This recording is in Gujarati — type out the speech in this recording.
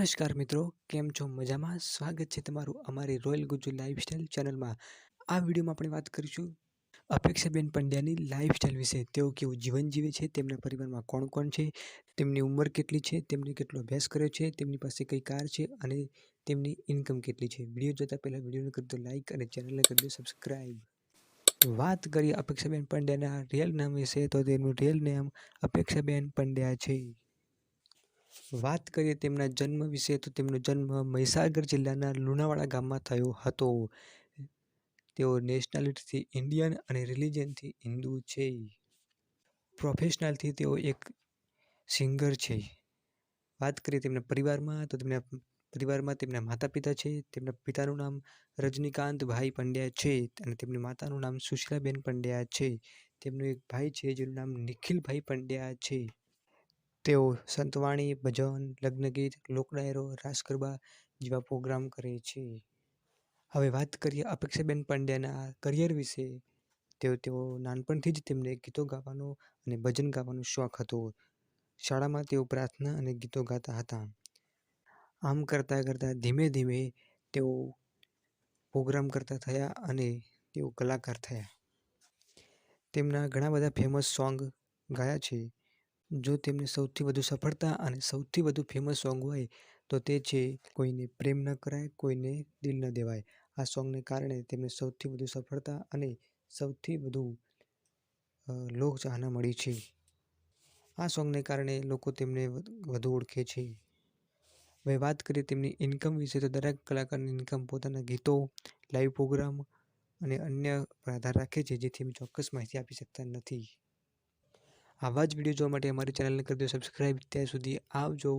નમસ્કાર મિત્રો, કેમ છો? મજામાં? સ્વાગત છે તમારું અમારી રોયલ ગુજુ લાઈફસ્ટાઈલ ચેનલમાં આ વિડીયોમાં આપણે વાત કરીશું અપેક્ષાબેન પંડ્યાની લાઈફસ્ટાઈલ વિશે. તેઓ કેવું જીવન જીવે છે? તેમના પરિવારમાં કોણ કોણ છે? તેમની ઉંમર કેટલી છે? તેમને કેટલો અભ્યાસ કર્યો છે? તેમની પાસે કઈ કાર છે? અને તેમની ઇન્કમ કેટલી છે? વીડિયો જોતાં પહેલાં વિડીયોને કરી દો લાઈક અને ચેનલને કરી દો સબસ્ક્રાઈબ વાત કરીએ અપેક્ષાબેન પંડ્યાના રિયલ નામ વિશે તો તેમનું રિયલ નામ અપેક્ષાબેન પંડ્યા છે. વાત કરીએ તેમના જન્મ વિશે, તો તેમનો જન્મ મહીસાગર જિલ્લાના લુણાવાડા ગામમાં થયો હતો. તેઓ નેશનાલિટીથી ઇન્ડિયન અને રિલિજનથી હિન્દુ છે. પ્રોફેશનલથી તેઓ એક સિંગર છે. વાત કરીએ તેમના પરિવારમાં, તો તેમના પરિવારમાં તેમના માતા પિતા છે. તેમના પિતાનું નામ રજનીકાંતભાઈ પંડ્યા છે અને તેમની માતાનું નામ સુશીલાબેન પંડ્યા છે. તેમનો એક ભાઈ છે, જેનું નામ નિખિલભાઈ પંડ્યા છે. તેઓ સંતવાણી, ભજન, લગ્નગીત, લોકડાયરો રાસ ગરબા જેવા પ્રોગ્રામ કરે છે. હવે વાત કરીએ અપેક્ષાબેન પંડ્યાના કરિયર વિશે. તેઓ તેઓ નાનપણથી જ તેમને ગીતો ગાવાનો અને ભજન ગાવાનો શોખ હતો. શાળામાં તેઓ પ્રાર્થના અને ગીતો ગાતા હતા. આમ કરતાં કરતાં ધીમે ધીમે તેઓ પ્રોગ્રામ કરતા થયા અને તેઓ કલાકાર થયા. તેમના ઘણા બધા ફેમસ સોંગ ગાયા છે. જો તેમને સૌથી વધુ સફળતા અને સૌથી વધુ ફેમસ સોંગ હોય, તો તે છે કોઈને પ્રેમ ન કરાય, કોઈને દિલ ન દેવાય. આ સોંગને કારણે તેમને સૌથી વધુ સફળતા અને સૌથી વધુ લોકચાહના મળી છે. આ સોંગને કારણે લોકો તેમને વધુ ઓળખે છે. હવે વાત કરીએ તેમની ઇન્કમ વિશે, તો દરેક કલાકારની ઇન્કમ પોતાના ગીતો લાઈવ પ્રોગ્રામ અને અન્ય પર આધાર રાખે છે, જેથી અમે ચોક્કસ માહિતી આપી શકતા નથી. આવા જ વીડિયો જોવા માટે અમારી ચેનલને કરી દો સબસ્ક્રાઈબ ત્યાં સુધી આવજો.